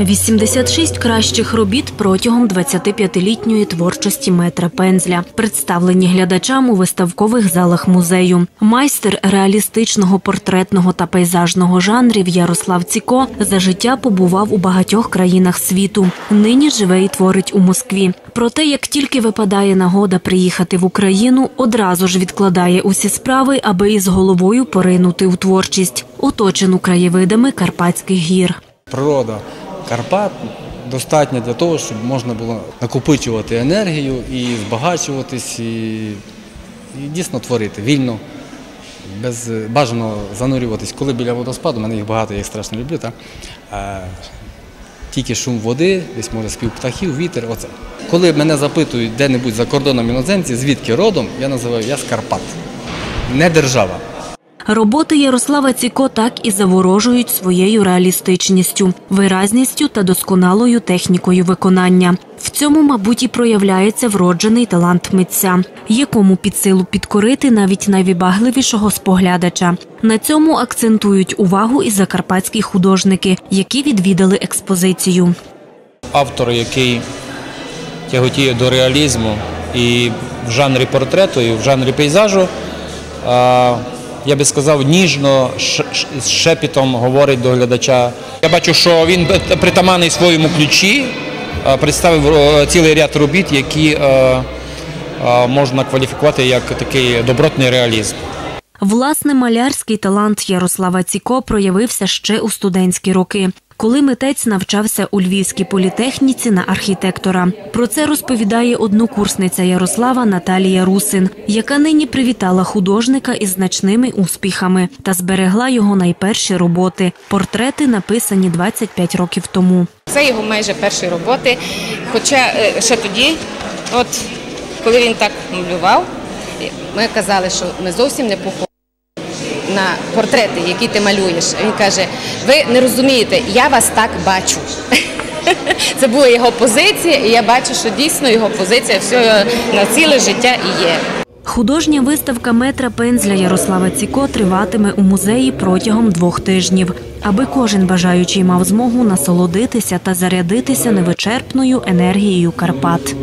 86 кращих робіт протягом 25-літньої творчості метра пензля, представлені глядачам у виставкових залах музею. Майстер реалістичного портретного та пейзажного жанрів Ярослав Ціко за життя побував у багатьох країнах світу. Нині живе і творить у Москві. Проте, як тільки випадає нагода приїхати в Україну, одразу ж відкладає усі справи, аби із головою поринути у творчість, оточену краєвидами Карпатських гір. Природа Карпат достатня для того, щоб можна було накопичувати енергію і збагачуватись, і, і дійсно творити вільно, без бажано занурюватись. Коли біля водоспаду, мене їх багато, я їх страшно люблю. Та? А, тільки шум води, десь може спів птахів, вітер. Оце. Коли мене запитують де-небудь за кордоном іноземці, звідки родом, я називаю я з Карпат, не держава. Роботи Ярослава Ціко так і заворожують своєю реалістичністю, виразністю та досконалою технікою виконання. В цьому, мабуть, і проявляється вроджений талант митця, якому під силу підкорити навіть найвибагливішого споглядача. На цьому акцентують увагу і закарпатські художники, які відвідали експозицію. автор, який тяготіє до реалізму і в жанрі портрету, і в жанрі пейзажу. Я би сказав, ніжно, з шепітом говорить до глядача. Я бачу, що він притаманий своєму ключі, представив е, цілий ряд робіт, які е, е, можна кваліфікувати як такий добротний реалізм. Власне, малярський талант Ярослава Ціко проявився ще у студентські роки, коли митець навчався у Львівській політехніці на архітектора. Про це розповідає однокурсниця Ярослава Наталія Русин, яка нині привітала художника із значними успіхами та зберегла його найперші роботи портрети, написані 25 років тому. Це його майже перші роботи. Хоча е, ще тоді, от коли він так малював, ми казали, що ми зовсім не похожі на портрети, які ти малюєш. Він каже: ви не розумієте, я вас так бачу. Це була його позиція, і я бачу, що дійсно його позиція все на ціле життя і є. Художня виставка метра пензля Ярослава Ціко триватиме у музеї протягом двох тижнів, аби кожен бажаючий мав змогу насолодитися та зарядитися невичерпною енергією Карпат.